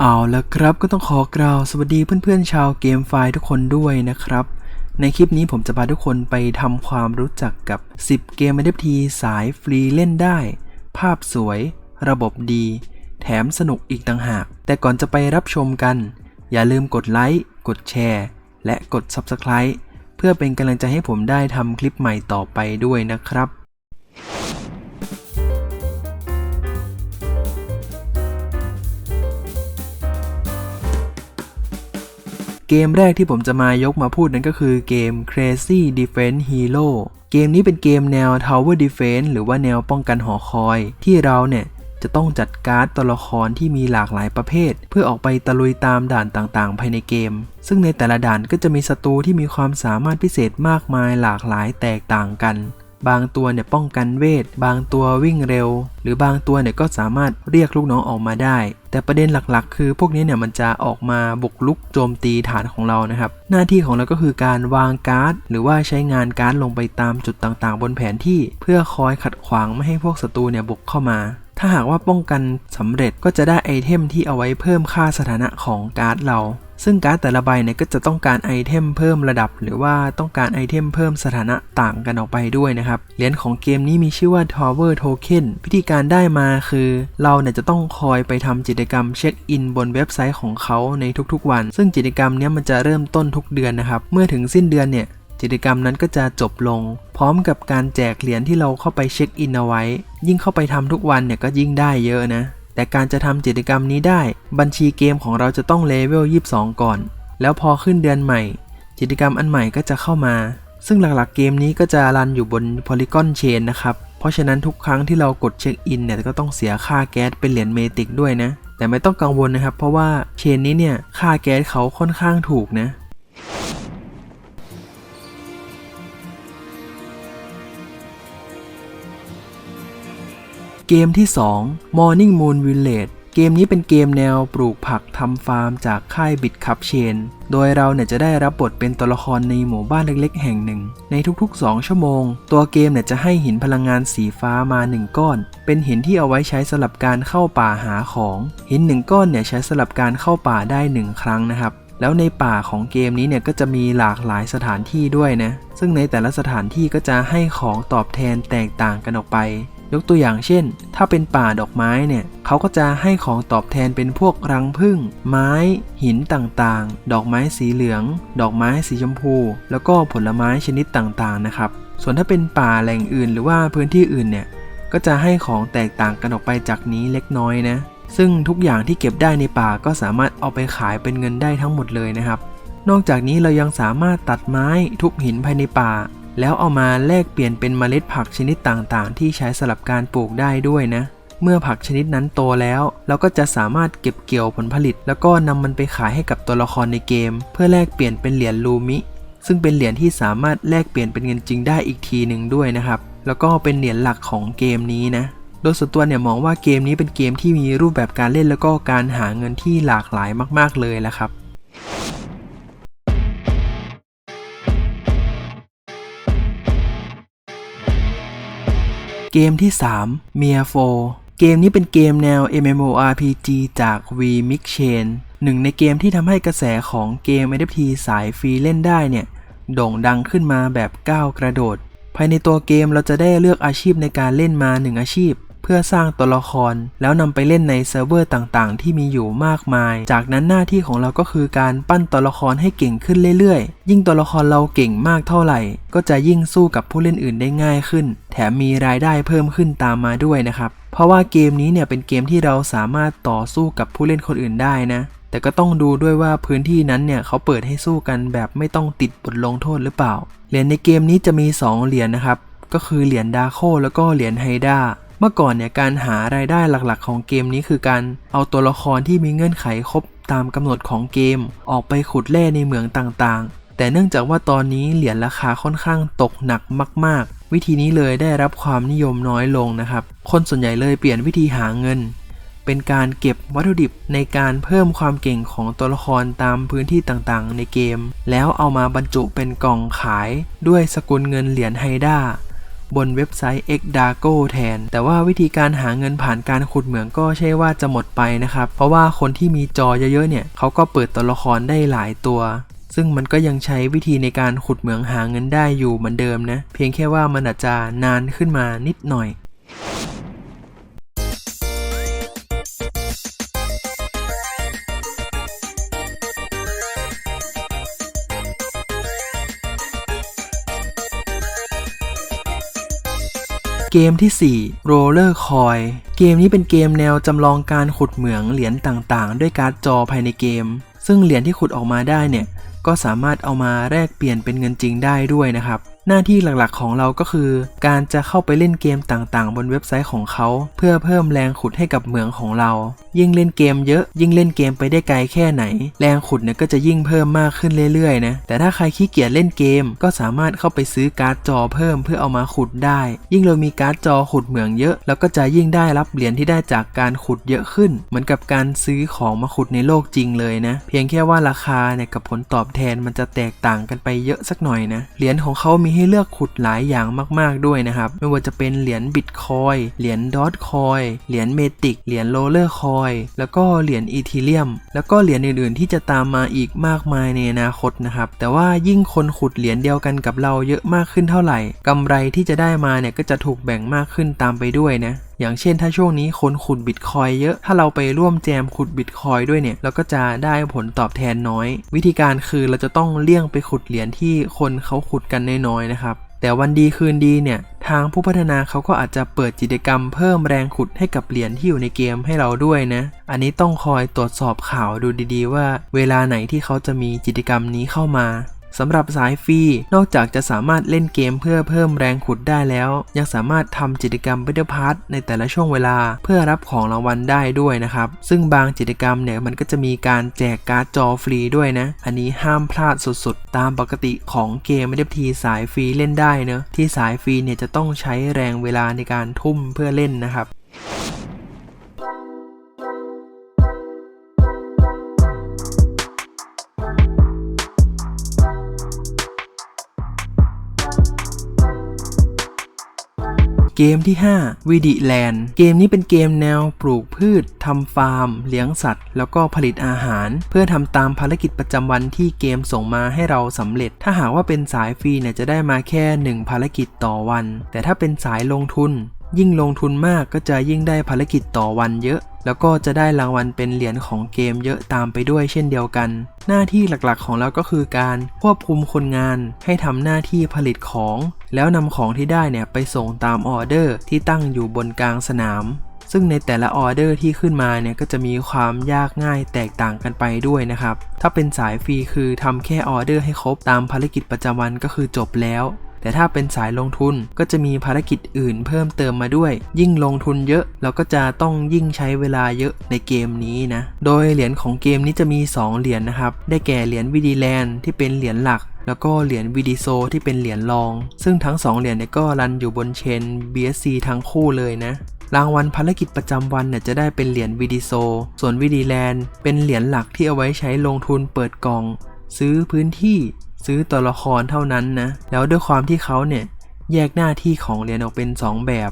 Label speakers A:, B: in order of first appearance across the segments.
A: เอาละครับก็ต้องขอกล่าวสวัสดีเพื่อนๆชาวเกมไฟทุกคนด้วยนะครับ ในคลิปนี้ผมจะพาทุกคนไปทำความรู้จักกับ 10 เกม NFT สายฟรีเล่นได้ ภาพสวย ระบบดี แถมสนุกอีกต่างหาก แต่ก่อนจะไปรับชมกัน อย่าลืมกดไลค์กดแชร์ และกด Subscribe เพื่อเป็นกำลังใจให้ผมได้ทำคลิปใหม่ต่อไปด้วยนะครับ เกมแรกที่ผมจะมายกมาพูดนั้นก็คือเกม Crazy Defense Hero เกมนี้เป็นเกมแนว Tower Defense หรือว่าแนวป้องกันหอคอย ที่เราเนี่ยจะต้องจัดการ์ดตัวละครที่มีหลากหลายประเภท เพื่อออกไปตะลุยตามด่านต่างๆ ภายในเกม ซึ่งในแต่ละด่านก็จะมีศัตรูที่มีความสามารถพิเศษมากมายหลากหลายแตกต่างกัน บางตัวเนี่ยป้องกันเวท บางตัววิ่งเร็ว หรือบางตัวเนี่ยก็สามารถเรียกลูกน้องออกมาได้ แต่ประเด็นหลักๆ คือพวกนี้เนี่ยมันจะออกมาบุกลุกโจมตีฐานของเรานะครับ หน้าที่ของเราก็คือการวางการ์ด หรือว่าใช้งานการ์ดลงไปตามจุดต่างๆ บนแผนที่ เพื่อคอยขัดขวางไม่ให้พวกศัตรูเนี่ยบุกเข้ามา ถ้าหากว่าป้องกันสำเร็จก็จะได้ไอเทมที่เอาไว้เพิ่มค่าสถานะของการ์ดเรา ซึ่งการ์ดแต่ละใบเนี่ยก็จะต้องการไอเทมเพิ่มระดับ หรือว่าต้องการไอเทมเพิ่มสถานะต่างกันออกไปด้วยนะครับ เหรียญของเกมนี้มีชื่อว่า Tower Token วิธีการได้มาคือ เราเนี่ยจะต้องคอยไปทำกิจกรรมเช็คอินบนเว็บไซต์ของเขาในทุกๆวัน ซึ่งกิจกรรมเนี้ยมันจะเริ่มต้นทุกเดือนนะครับ เมื่อถึงสิ้นเดือนเนี่ย กิจกรรมนั้นก็จะจบลง พร้อมกับการแจกเหรียญที่เราเข้าไปเช็คอินเอาไว้ ยิ่งเข้าไปทำทุกวันเนี่ยก็ยิ่งได้เยอะนะ แต่การจะทำกิจกรรมนี้ได้ บัญชีเกมของเราจะต้องเลเวล 22 ก่อน แล้วพอขึ้นเดือนใหม่ กิจกรรมอันใหม่ก็จะเข้ามา ซึ่งหลักๆเกมนี้ก็จะรันอยู่บน Polygon Chain นะครับ เพราะฉะนั้นทุกครั้งที่เรากดเช็คอินเนี่ยก็ต้องเสียค่าแก๊สเป็นเหรียญเมติกด้วยนะ แต่ไม่ต้องกังวลนะครับ เพราะว่าเชนนี้เนี่ยค่าแก๊สเขาค่อนข้างถูกนะ เกมที่ 2 Morning Moon Village เกมนี้เป็นเกมแนวปลูกผักทำฟาร์มจากค่ายบิดคับเชน โดยเราเนี่ยจะได้รับบทเป็นตัวละครในหมู่บ้านเล็กๆ แห่งหนึ่ง ในทุกๆ 2 ชั่วโมง ตัวเกมเนี่ยจะให้หินพลังงานสีฟ้ามา 1 ก้อน เป็นหินที่เอาไว้ใช้สำหรับการเข้าป่าหาของ หิน 1 ก้อนเนี่ยใช้สำหรับการเข้าป่าได้ 1 ครั้งนะครับแล้วในป่าของเกมนี้เนี่ยก็จะมีหลากหลายสถานที่ด้วยนะ ซึ่งในแต่ละสถานที่ก็จะให้ของตอบแทนแตกต่างกันออกไป ยกตัวอย่างเช่น ถ้าเป็นป่าดอกไม้เนี่ยเขาก็จะให้ของตอบแทนเป็นพวกรังผึ้งไม้ หินต่างๆ ดอกไม้สีเหลือง ดอกไม้สีชมพู แล้วก็ผลไม้ชนิดต่างๆนะครับ ส่วนถ้าเป็นป่าแหล่งอื่น หรือว่าพื้นที่อื่นเนี่ยก็จะให้ของแตกต่างกันออกไปจากนี้เล็กน้อยนะซึ่งทุกอย่างที่เก็บได้ในป่าก็สามารถเอาไปขายเป็นเงินได้ทั้งหมดเลยนะครับ นอกจากนี้เรายังสามารถตัดไม้ทุบหินภายในป่า แล้วเอามาแลกเปลี่ยนเป็นเมล็ดผักชนิดต่างๆ ที่ใช้สำหรับการปลูกได้ด้วยนะ เมื่อผักชนิดนั้นโตแล้ว เราก็จะสามารถเก็บเกี่ยวผลผลิต แล้วก็นำมันไปขายให้กับตัวละครในเกม เพื่อแลกเปลี่ยนเป็นเหรียญลูมิ ซึ่งเป็นเหรียญที่สามารถแลกเปลี่ยนเป็นเงินจริงได้อีกทีหนึ่งด้วยนะครับ แล้วก็เป็นเหรียญหลักของเกมนี้นะโดยส่วนตัวเนี่ยมองว่าเกมนี้เป็นเกมที่มีรูปแบบการเล่นแล้วก็การหาเงินที่หลากหลายมาก ๆเลยและครับ เกมที่ 3 m i a 4 เกมนี้เป็นเกมแนว MMORPG จาก V Mix Chain หนึ่งในเกมที่ทำให้กระแสของเกม NFT สายฟรีเล่นได้เนี่ย โด่งดังขึ้นมาแบบก้าวกระโดด ภายในตัวเกมเราจะได้เลือกอาชีพในการเล่นมาหนึ่งอาชีพ เพื่อสร้างตัวละคร แล้วนำไปเล่นในเซิร์ฟเวอร์ต่างๆ ที่มีอยู่มากมาย จากนั้นหน้าที่ของเราก็คือการปั้นตัวละครให้เก่งขึ้นเรื่อยๆ ยิ่งตัวละครเราเก่งมากเท่าไหร่ ก็จะยิ่งสู้กับผู้เล่นอื่นได้ง่ายขึ้น แถมมีรายได้เพิ่มขึ้นตามมาด้วยนะครับเพราะว่าเกมนี้เนี่ยเป็นเกมที่เราสามารถต่อสู้กับผู้เล่นคนอื่นได้นะแต่ก็ต้องดูด้วยว่าพื้นที่นั้นเนี่ยเขาเปิดให้สู้กันแบบไม่ต้องติดบทลงโทษหรือเปล่า เหรียญในเกมนี้จะมี 2 เหรียญนะครับ ก็คือเหรียญดาโคแล้วก็เหรียญไฮด้า เมื่อก่อนเนี่ยการหารายได้หลักๆ ของเกมนี้คือการเอาตัวละครที่มีเงื่อนไขครบตามกำหนดของเกม ออกไปขุดแร่ในเหมืองต่างๆ แต่เนื่องจากว่าตอนนี้เหรียญราคาค่อนข้างตกหนักมาก ๆ วิธีนี้เลยได้รับความนิยมน้อยลงนะครับ คนส่วนใหญ่เลยเปลี่ยนวิธีหาเงิน เป็นการเก็บวัตถุดิบในการเพิ่มความเก่งของตัวละครตามพื้นที่ต่างๆ ในเกม แล้วเอามาบรรจุเป็นกล่องขายด้วยสกุลเงินเหรียญไฮด้า บนเว็บไซต์ x d a g o แทน แต่ว่าวิธีการหาเงินผ่านการขุดเหมืองก็ใช่ว่าจะหมดไปนะครับ เพราะว่าคนที่มีจอเยอะๆเนี่ยเขาก็เปิดตัวละครได้หลายตัวซึ่งมันก็ยังใช้วิธีในการขุดเหมืองหาเงินได้อยู่เหมือนเดิมนะ เพียงแค่ว่ามันอาจจะนานขึ้นมานิดหน่อย เกมที่ 4 Roller Coin เกมนี้เป็นเกมแนวจำลองการขุดเหมืองเหรียญต่างๆ ด้วยการ์ดจอภายในเกม ซึ่งเหรียญที่ขุดออกมาได้เนี่ย ก็สามารถเอามาแลกเปลี่ยนเป็นเงินจริงได้ด้วยนะครับ หน้าที่หลักๆของเราก็คือ การจะเข้าไปเล่นเกมต่างๆ บนเว็บไซต์ของเขา เพื่อเพิ่มแรงขุดให้กับเหมืองของเรา ยิ่งเล่นเกมเยอะ ยิ่งเล่นเกมไปได้ไกลแค่ไหน แรงขุดเนี่ยก็จะยิ่งเพิ่มมากขึ้นเรื่อยๆนะแต่ถ้าใครขี้เกียจเล่นเกม ก็สามารถเข้าไปซื้อการ์ดจอเพิ่มเพื่อเอามาขุดได้ ยิ่งเรามีการ์ดจอขุดเหมืองเยอะแล้วก็จะยิ่งได้รับเหรียญที่ได้จากการขุดเยอะขึ้น เหมือนกับการซื้อของมาขุดในโลกจริงเลยนะ เพียงแค่ว่าราคาเนี่ยกับผลตอบแทนมันจะแตกต่างกันไปเยอะสักหน่อยนะเหรียญของเขามีให้เลือกขุดหลายอย่างมากๆด้วยนะครับ ไม่ว่าจะเป็นเหรียญบิตคอยเหรียญดอทคอยเหรียญเมติกเหรียญโรลเลอร์คอยแล้วก็เหรียญอีทีเรียม แล้วก็เหรียญอื่นๆ ที่จะตามมาอีกมากมายในอนาคตนะครับ แต่ว่ายิ่งคนขุดเหรียญเดียวกันกับเราเยอะมากขึ้นเท่าไหร่กำไรที่จะได้มาเนี่ยก็จะถูกแบ่งมากขึ้นตามไปด้วยนะ อย่างเช่นถ้าช่วงนี้คนขุดบิตคอยเยอะ ถ้าเราไปร่วมแจมขุดบิตคอยด้วยเนี่ยเราก็จะได้ผลตอบแทนน้อย วิธีการคือเราจะต้องเลี่ยงไปขุดเหรียญที่คนเขาขุดกันน้อยๆนะครับแต่วันดีคืนดีเนี่ยทางผู้พัฒนาเขาก็อาจจะเปิดกิจกรรมเพิ่มแรงขุดให้กับเหรียญที่อยู่ในเกมให้เราด้วยนะ อันนี้ต้องคอยตรวจสอบข่าวดูดีๆ ว่า เวลาไหนที่เขาจะมีกิจกรรมนี้เข้ามา สำหรับสายฟรีนอกจากจะสามารถเล่นเกมเพื่อเพิ่มแรงขุดได้แล้ว ยังสามารถทำกิจกรรม Battle Pass ในแต่ละช่วงเวลา เพื่อรับของรางวัลได้ด้วยนะครับ ซึ่งบางกิจกรรมเนี่ยมันก็จะมีการแจกการ์ดจอฟรีด้วยนะ อันนี้ห้ามพลาดสุดๆ ตามปกติของเกม NFT สายฟรีเล่นได้เนอะที่สายฟรีเนี่ยจะต้องใช้แรงเวลาในการทุ่มเพื่อเล่นนะครับ เกมที่ 5วิดิแลนด์เกมนี้เป็นเกมแนวปลูกพืชทำฟาร์ม เลี้ยงสัตว์ แล้วก็ผลิตอาหาร เพื่อทำตามภารกิจประจำวันที่เกมส่งมาให้เราสำเร็จ ถ้าหากว่าเป็นสายฟรีเนี่ยจะได้มาแค่ 1 ภารกิจต่อวัน แต่ถ้าเป็นสายลงทุน ยิ่งลงทุนมากก็จะยิ่งได้ภารกิจต่อวันเยอะ แล้วก็จะได้รางวัลเป็นเหรียญของเกมเยอะตามไปด้วยเช่นเดียวกัน หน้าที่หลักๆของเราก็คือการควบคุมคนงานให้ทำหน้าที่ผลิตของ แล้วนำของที่ได้เนี่ยไปส่งตามออเดอร์ที่ตั้งอยู่บนกลางสนาม ซึ่งในแต่ละออเดอร์ที่ขึ้นมาเนี่ยก็จะมีความยากง่ายแตกต่างกันไปด้วยนะครับ ถ้าเป็นสายฟรีคือทำแค่ออเดอร์ให้ครบตามภารกิจประจำวันก็คือจบแล้ว แต่ถ้าเป็นสายลงทุนก็จะมีภารกิจอื่นเพิ่มเติมมาด้วย ยิ่งลงทุนเยอะเราก็จะต้องยิ่งใช้เวลาเยอะในเกมนี้นะ โดยเหรียญของเกมนี้จะมี 2 เหรียญนะครับ ได้แก่เหรียญวิดีแลนด์ที่เป็นเหรียญหลักแล้วก็เหรียญวิดีโซที่เป็นเหรียญรอง ซึ่งทั้ง 2 เหรียญเนี่ยก็รันอยู่บนเชน BSC ทั้งคู่เลยนะ รางวัลภารกิจประจำวันเนี่ยจะได้เป็นเหรียญวิดีโซ ส่วนวิดีแลนด์เป็นเหรียญหลักที่เอาไว้ใช้ลงทุนเปิดกล่อง ซื้อพื้นที่ ซื้อตัวละครเท่านั้นนะ แล้วด้วยความที่เขาเนี่ยแยกหน้าที่ของเหรียญออกเป็น 2 แบบ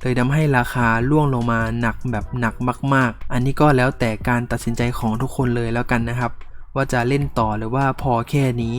A: เลยทำให้ราคาล่วงลงมาหนักแบบหนักมาก ๆ อันนี้ก็แล้วแต่การตัดสินใจของทุกคนเลยแล้วกันนะครับ ว่าจะเล่นต่อหรือว่าพอแค่นี้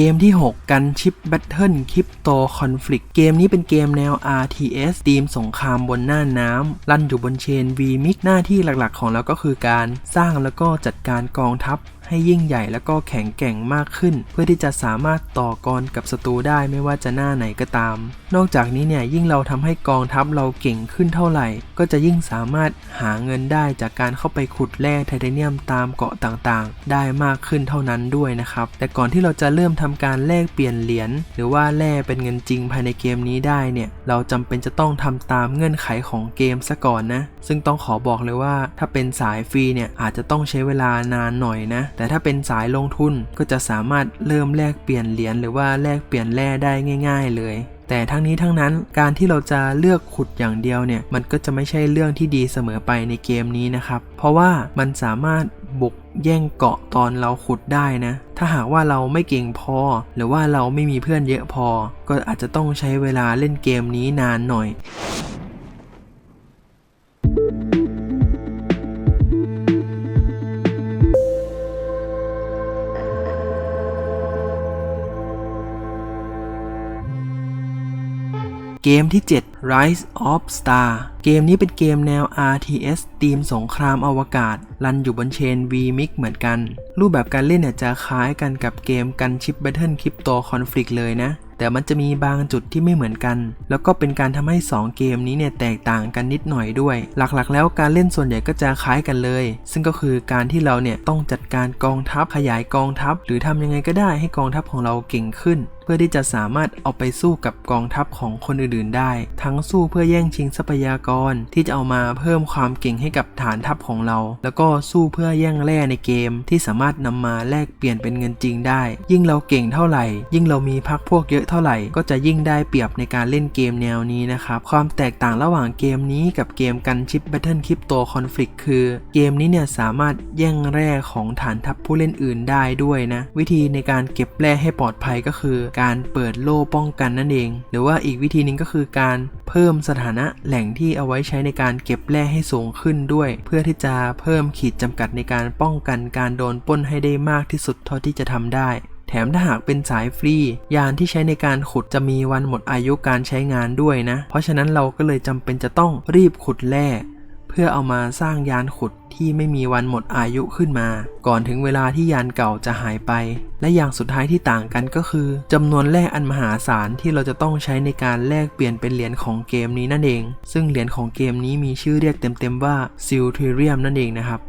A: เกมที่ 6 กันชิปแบทเทิลคริปโตคอนฟ lict เกมนี้เป็นเกมแนว RTS ทีมสงครามบนหน้าน้ำลั่นอยู่บนเชน VMix หน้าที่หลักๆ ของเราก็คือการสร้างแล้วก็จัดการกองทัพ ให้ยิ่งใหญ่แล้วก็แข็งแกร่งมากขึ้น เพื่อที่จะสามารถต่อกรกับศัตรูได้ไม่ว่าจะหน้าไหนก็ตาม นอกจากนี้เนี่ยยิ่งเราทำให้กองทัพเราเก่งขึ้นเท่าไหร่ ก็จะยิ่งสามารถหาเงินได้จากการเข้าไปขุดแร่ไทเทเนียมตามเกาะต่างๆ ได้มากขึ้นเท่านั้นด้วยนะครับ แต่ก่อนที่เราจะเริ่มทำการแลกเปลี่ยนเหรียญหรือว่าแร่เป็นเงินจริงภายในเกมนี้ได้เนี่ยเราจำเป็นจะต้องทำตามเงื่อนไขของเกมซะก่อนนะ ซึ่งต้องขอบอกเลยว่าถ้าเป็นสายฟรีเนี่ยอาจจะต้องใช้เวลานานหน่อยนะแต่ถ้าเป็นสายลงทุนก็จะสามารถเริ่มแลกเปลี่ยนเหรียญหรือว่าแลกเปลี่ยนแร่ได้ง่าย ๆ เลยแต่ทั้งนี้ทั้งนั้นการที่เราจะเลือกขุดอย่างเดียวเนี่ย มันก็จะไม่ใช่เรื่องที่ดีเสมอไปในเกมนี้นะครับ เพราะว่ามันสามารถบุกแย่งเกาะตอนเราขุดได้นะ ถ้าหากว่าเราไม่เก่งพอ หรือว่าเราไม่มีเพื่อนเยอะพอ ก็อาจจะต้องใช้เวลาเล่นเกมนี้นานหน่อย เกมที่ 7 Rise of Star เกมนี้เป็นเกมแนว RTS ทีมสงครามอวกาศ รันอยู่บนเชน VMix เหมือนกัน รูปแบบการเล่นเนี่ยจะคล้ายกันกับเกมกันชิป Battle Crypto Conflict เลยนะ แต่มันจะมีบางจุดที่ไม่เหมือนกัน แล้วก็เป็นการทำให้ 2 เกมนี้เนี่ยแตกต่างกันนิดหน่อยด้วย หลักๆ แล้วการเล่นส่วนใหญ่ก็จะคล้ายกันเลย ซึ่งก็คือการที่เราเนี่ยต้องจัดการกองทัพขยายกองทัพ หรือทำยังไงก็ได้ให้กองทัพของเราเก่งขึ้น เพื่อที่จะสามารถเอาไปสู้กับกองทัพของคนอื่นๆ ได้ทั้ั้งสู้เพื่อแย่งชิงทรัพยากรที่จะเอามาเพิ่มความเก่งให้กับฐานทัพของเรา แล้วก็สู้เพื่อแย่งแร่ในเกมที่สามารถนำมาแลกเปลี่ยนเป็นเงินจริงได้ ยิ่งเราเก่งเท่าไหร่ ยิ่งเรามีพักพวกเยอะเท่าไหร่ ก็จะยิ่งได้เปรียบในการเล่นเกมแนวนี้นะครับความแตกต่างระหว่างเกมนี้กับเกมกันชิป Battle Crypto Conflict คือ เกมนี้เนี่ยสามารถแย่งแร่ของฐานทัพผู้เล่นอื่นได้ด้วยนะ วิธีในการเก็บแร่ให้ปลอดภัยก็คือ การเปิดโล่ป้องกันนั่นเอง หรือว่าอีกวิธีนึงก็คือการเพิ่มสถานะแหล่งที่เอาไว้ใช้ในการเก็บแร่ให้สูงขึ้นด้วย เพื่อที่จะเพิ่มขีดจำกัดในการป้องกันการโดนป้นให้ได้มากที่สุดเท่าที่จะทำได้แถมถ้าหากเป็นสายฟรี ยานที่ใช้ในการขุดจะมีวันหมดอายุการใช้งานด้วยนะ เพราะฉะนั้นเราก็เลยจำเป็นจะต้องรีบขุดแร่ พื่อเอามาสร้างยานขุดที่ไม่มีวันหมดอายุขึ้นมา ก่อนถึงเวลาที่ยานเก่าจะหายไป และอย่างสุดท้ายที่ต่างกันก็คือจำนวนแร่อันมหาศาลที่เราจะต้องใช้ในการแลกเปลี่ยนเป็นเหรียญของเกมนี้นั่นเอง ซึ่งเหรียญของเกมนี้มีชื่อเรียกเต็มๆว่าซิลเทเรียมนั่นเองนะครับ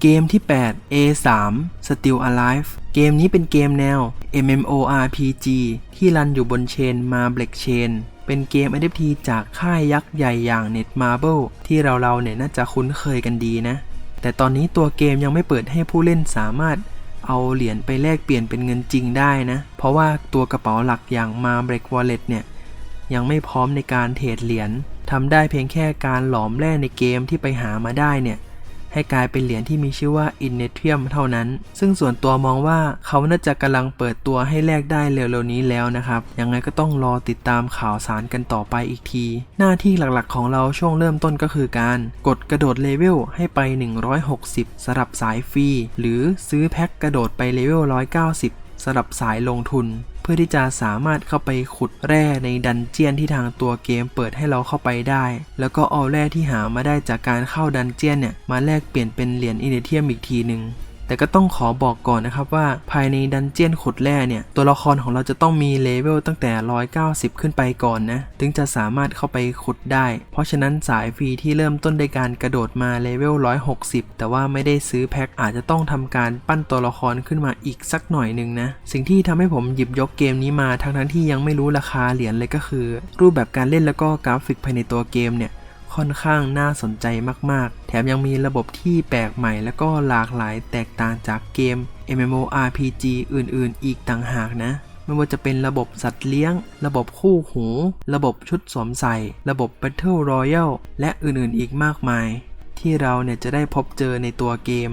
A: เกมที่ 8 A3 Still Alive เกมนี้เป็นเกมแนว MMORPG ที่รันอยู่บนเชน Marblex Chain เป็นเกม NFT จากค่ายยักษ์ใหญ่อย่าง Netmarble ที่เราเราๆเนี่ยน่าจะคุ้นเคยกันดีนะ แต่ตอนนี้ตัวเกมยังไม่เปิดให้ผู้เล่นสามารถเอาเหรียญไปแลกเปลี่ยนเป็นเงินจริงได้นะ เพราะว่าตัวกระเป๋าหลักอย่าง Marblex Wallet เนี่ยยังไม่พร้อมในการเทรดเหรียญทำได้เพียงแค่การหลอมแร่ในเกมที่ไปหามาได้เนี่ย ให้กลายเป็นเหรียญที่มีชื่อว่าอินเนเทียมเท่านั้น ซึ่งส่วนตัวมองว่าเขาน่าจะกำลังเปิดตัวให้แลกได้เร็วๆนี้แล้วนะครับ ยังไงก็ต้องรอติดตามข่าวสารกันต่อไปอีกที หน้าที่หลักๆของเราช่วงเริ่มต้นก็คือการกดกระโดดเลเวลให้ไป 160สำหรับสายฟรี หรือซื้อแพ็คกระโดดไปเลเวล190 สำหรับสายลงทุน เพื่อที่จะสามารถเข้าไปขุดแร่ในดันเจียนที่ทางตัวเกมเปิดให้เราเข้าไปได้ แล้วก็เอาแร่ที่หามาได้จากการเข้าดันเจียนเนี่ยมาแลกเปลี่ยนเป็นเหรียญอินเดเทียมอีกทีหนึ่ง แต่ก็ต้องขอบอกก่อนนะครับว่าภายในดันเจียนขุดแร่เนี่ย ตัวละครของเราจะต้องมีเลเวลตั้งแต่ 190 ขึ้นไปก่อนนะ ถึงจะสามารถเข้าไปขุดได้ เพราะฉะนั้นสายฟรีที่เริ่มต้นด้วยการกระโดดมาเลเวล 160 แต่ว่าไม่ได้ซื้อแพ็คอาจจะต้องทำการปั้นตัวละครขึ้นมาอีกสักหน่อยหนึ่งนะ สิ่งที่ทำให้ผมหยิบยกเกมนี้มาทั้งทั้งที่ยังไม่รู้ราคาเหรียญเลยก็คือ รูปแบบการเล่นแล้วก็กราฟิกภายในตัวเกมเนี่ย ค่อนข้างน่าสนใจมากๆ แถมยังมีระบบที่แปลกใหม่ และก็หลากหลายแตกต่างจากเกม MMORPG อื่นๆ อีกต่างหากนะ ไม่ว่าจะเป็นระบบสัตว์เลี้ยง ระบบคู่หู ระบบชุดสวมใส่ ระบบ Battle Royale และอื่นๆ อีกมากมาย ที่เราเนี่ยจะได้พบเจอในตัวเกม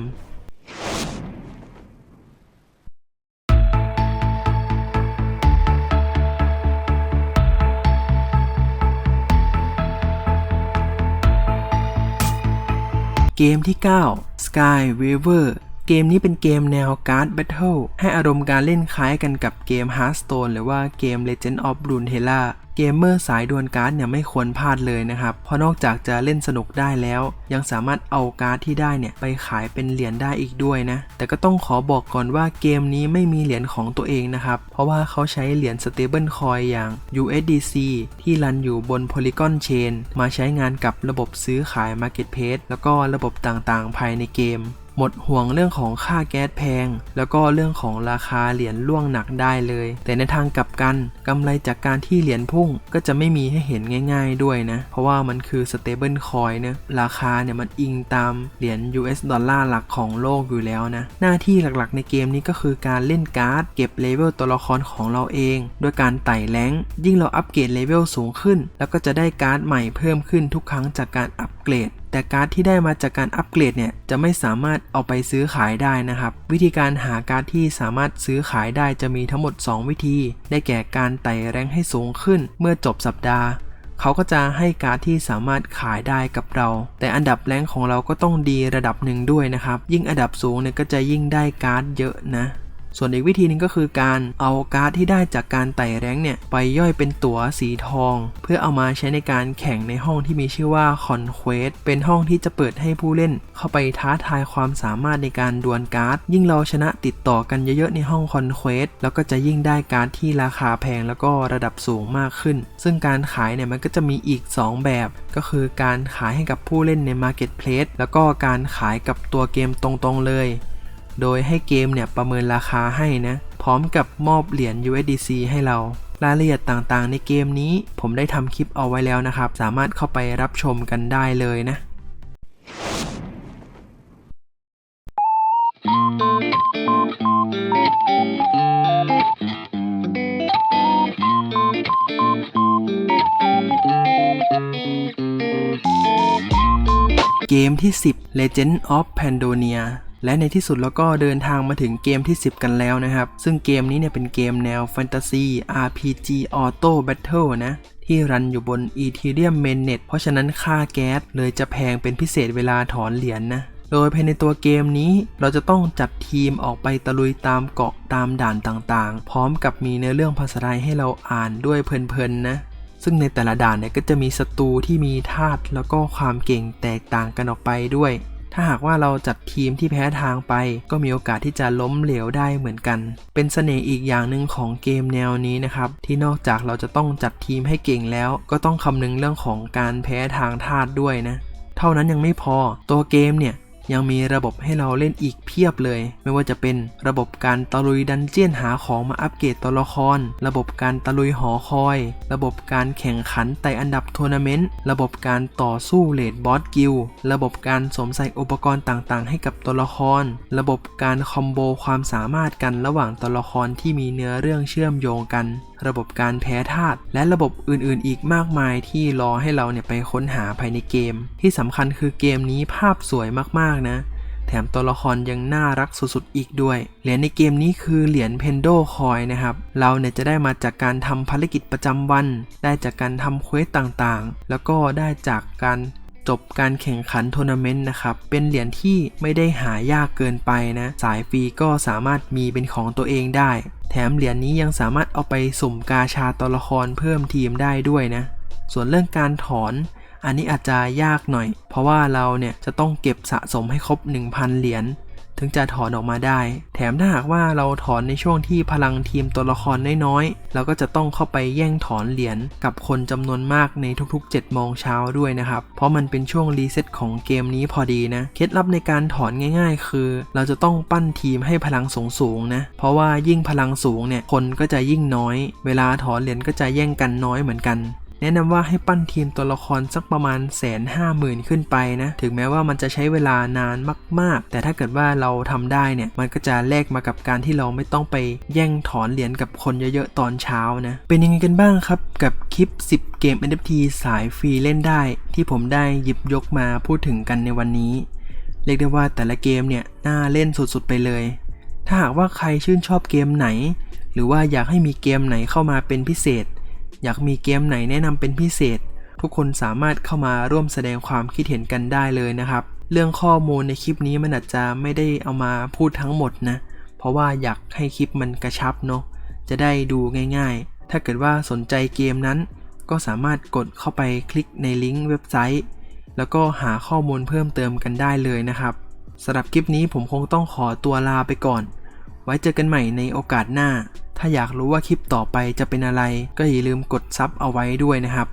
A: เกมที่ 9 Sky River เกมนี้เป็นเกมแนวการ์ดแบทเทิลให้อารมณ์การเล่นคล้ายกันกับเกม Hearthstone หรือว่าเกม Legend of Runeterra เกมเมอร์สายดวลการ์ดเนี่ยไม่ควรพลาดเลยนะครับ เพราะนอกจากจะเล่นสนุกได้แล้ว ยังสามารถเอาการ์ดที่ได้เนี่ยไปขายเป็นเหรียญได้อีกด้วยนะ แต่ก็ต้องขอบอกก่อนว่าเกมนี้ไม่มีเหรียญของตัวเองนะครับ เพราะว่าเขาใช้เหรียญ Stable Coin อย่าง USDC ที่รันอยู่บน Polygon Chain มาใช้งานกับระบบซื้อขาย Marketplace แล้วก็ระบบต่างๆ ภายในเกม หมดห่วงเรื่องของค่าแก๊สแพง แล้วก็เรื่องของราคาเหรียญล่วงหนักได้เลย แต่ในทางกลับกันกำไรจากการที่เหรียญพุ่งก็จะไม่มีให้เห็นง่าย ๆด้วยนะ เพราะว่ามันคือ stable coin เนะราคาเนี่ยมันอิงตามเหรียญ US ดอลลาร์หลักของโลกอยู่แล้วนะ หน้าที่หลักๆในเกมนี้ก็คือการเล่นการ์ด เก็บเลเวลตัวละครของเราเองด้วยการไต่แรงยิ่งเราอัปเกรดเลเวลสูงขึ้น แล้วก็จะได้การ์ดใหม่เพิ่มขึ้นทุกครั้งจากการอัปเกรด แต่การ์ดที่ได้มาจากการอัปเกรดเนี่ยจะไม่สามารถเอาไปซื้อขายได้นะครับ วิธีการหาการ์ดที่สามารถซื้อขายได้จะมีทั้งหมด 2 วิธี ได้แก่การไต่แรงให้สูงขึ้นเมื่อจบสัปดาห์เขาก็จะให้การ์ดที่สามารถขายได้กับเรา แต่อันดับแรงของเราก็ต้องดีระดับหนึ่งด้วยนะครับ ยิ่งอันดับสูงเนี่ยก็จะยิ่งได้การ์ดเยอะนะ ส่วนอีกวิธีหนึงก็คือการเอาการ์ดที่ได้จากการไต่แรงเนี่ยไปย่อยเป็นตั๋วสีทอง เพื่อเอามาใช้ในการแข่งในห้องที่มีชื่อว่า Conquest เป็นห้องที่จะเปิดให้ผู้เล่น เข้าไปท้าทายความสามารถในการดวลการ์ด ยิ่งเราชนะติดต่อกันเยอะๆในห้อง Conquest แล้วก็จะยิ่งได้การ์ดที่ราคาแพงแล้วก็ระดับสูงมากขึ้น ซึ่งการขายเนี่ยมันก็จะมีอีก 2 แบบ ก็คือการขายให้กับผู้เล่นใน Marketplace แล้วก็การขายกับตัวเกมตรงๆเลย โดยให้เกมเนี่ยประเมินราคาให้นะ พร้อมกับมอบเหรียญ USDC ให้เรา รายละเอียดต่างๆ ในเกมนี้ผมได้ทำคลิปเอาไว้แล้วนะครับ สามารถเข้าไปรับชมกันได้เลยนะเกมที่ 10 Legend of Pandonia และในที่สุดเราก็เดินทางมาถึงเกมที่ 10 กันแล้วนะครับ ซึ่งเกมนี้เนี่ยเป็นเกมแนวแฟนตาซี RPG Auto Battle นะที่รันอยู่บน Ethereum Mainnet เพราะฉะนั้นค่าแก๊สเลยจะแพงเป็นพิเศษเวลาถอนเหรียญนนะ โดยภายในตัวเกมนี้เราจะต้องจัดทีมออกไปตะลุยตามเกาะตามด่านต่างๆ พร้อมกับมีเนื้อเรื่องภาษาไทยให้เราอ่านด้วยเพลินๆนะ ซึ่งในแต่ละด่านเนี่ยก็จะมีศัตรูที่มีธาตุแล้วก็ความเก่งแตกต่างกันออกไปด้วย ถ้าหากว่าเราจัดทีมที่แพ้ทางไป ก็มีโอกาสที่จะล้มเหลวได้เหมือนกัน เป็นเสน่ห์อีกอย่างหนึ่งของเกมแนวนี้นะครับ ที่นอกจากเราจะต้องจัดทีมให้เก่งแล้ว ก็ต้องคำนึงเรื่องของการแพ้ทางธาตุด้วยนะ เท่านั้นยังไม่พอ ตัวเกมเนี่ย ยังมีระบบให้เราเล่นอีกเพียบเลย ไม่ว่าจะเป็นระบบการตะลุยดันเจียนหาของมาอัปเกรดตัวละคร ระบบการตะลุยหอคอย ระบบการแข่งขันไต่อันดับทัวร์นาเมนต์ ระบบการต่อสู้เลดบอสกิล ระบบการสวมใส่อุปกรณ์ต่างๆ ให้กับตัวละคร ระบบการคอมโบความสามารถกันระหว่างตัวละครที่มีเนื้อเรื่องเชื่อมโยงกัน ระบบการแพ้ธาตุและระบบอื่นๆ อีกมากมายที่รอให้เราเนี่ยไปค้นหาภายในเกม ที่สำคัญคือเกมนี้ภาพสวยมากๆนะ แถมตัวละครยังน่ารักสุดๆอีกด้วย เหรียญในเกมนี้คือเหรียญเพนโดคอยนะครับ เราเนี่ยจะได้มาจากการทำภารกิจประจำวัน ได้จากการทำเควสต่างๆ แล้วก็ได้จากการ จบการแข่งขันทัวร์นาเมนต์นะครับ เป็นเหรียญที่ไม่ได้หายากเกินไปนะ สายฟรีก็สามารถมีเป็นของตัวเองได้ แถมเหรียญนี้ยังสามารถเอาไปสุ่มกาชาตัวละครเพิ่มทีมได้ด้วยนะ ส่วนเรื่องการถอน อันนี้อาจจะยากหน่อย เพราะว่าเราเนี่ยจะต้องเก็บสะสมให้ครบ 1,000 เหรียญ ถึงจะถอนออกมาได้ แถมถ้าหากว่าเราถอนในช่วงที่พลังทีมตัวละครน้อยๆ เราก็จะต้องเข้าไปแย่งถอนเหรียญกับคนจำนวนมากในทุกๆ 7 โมงเช้าด้วยนะครับ เพราะมันเป็นช่วงรีเซ็ตของเกมนี้พอดีนะ เคล็ดลับในการถอนง่าย ๆ คือ เราจะต้องปั้นทีมให้พลังสูงๆนะ เพราะว่ายิ่งพลังสูงเนี่ยคนก็จะยิ่งน้อย เวลาถอนเหรียญก็จะแย่งกันน้อยเหมือนกัน แนะนำว่าให้ปั้นทีมตัวละครสักประมาณแสนห้าหมื่นขึ้นไปนะ ถึงแม้ว่ามันจะใช้เวลานานมาก ๆ แต่ถ้าเกิดว่าเราทำได้เนี่ย มันก็จะแลกมากับการที่เราไม่ต้องไปแย่งถอนเหรียญกับคนเยอะๆตอนเช้านะ เป็นยังไงกันบ้างครับกับคลิป 10 เกม NFT สายฟรีเล่นได้ ที่ผมได้หยิบยกมาพูดถึงกันในวันนี้ เรียกได้ว่าแต่ละเกมเนี่ยน่าเล่นสุดๆไปเลย ถ้าหากว่าใครชื่นชอบเกมไหน หรือว่าอยากให้มีเกมไหนเข้ามาเป็นพิเศษ อยากมีเกมไหนแนะนำเป็นพิเศษ ทุกคนสามารถเข้ามาร่วมแสดงความคิดเห็นกันได้เลยนะครับ เรื่องข้อมูลในคลิปนี้มันอาจจะไม่ได้เอามาพูดทั้งหมดนะ เพราะว่าอยากให้คลิปมันกระชับเนาะจะได้ดูง่ายๆ ถ้าเกิดว่าสนใจเกมนั้น ก็สามารถกดเข้าไปคลิกในลิงก์เว็บไซต์ แล้วก็หาข้อมูลเพิ่มเติมกันได้เลยนะครับสำหรับคลิปนี้ผมคงต้องขอตัวลาไปก่อน ไว้เจอกันใหม่ในโอกาสหน้า ถ้าอยากรู้ว่าคลิปต่อไปจะเป็นอะไร ก็อย่าลืมกดซับเอาไว้ด้วยนะครับ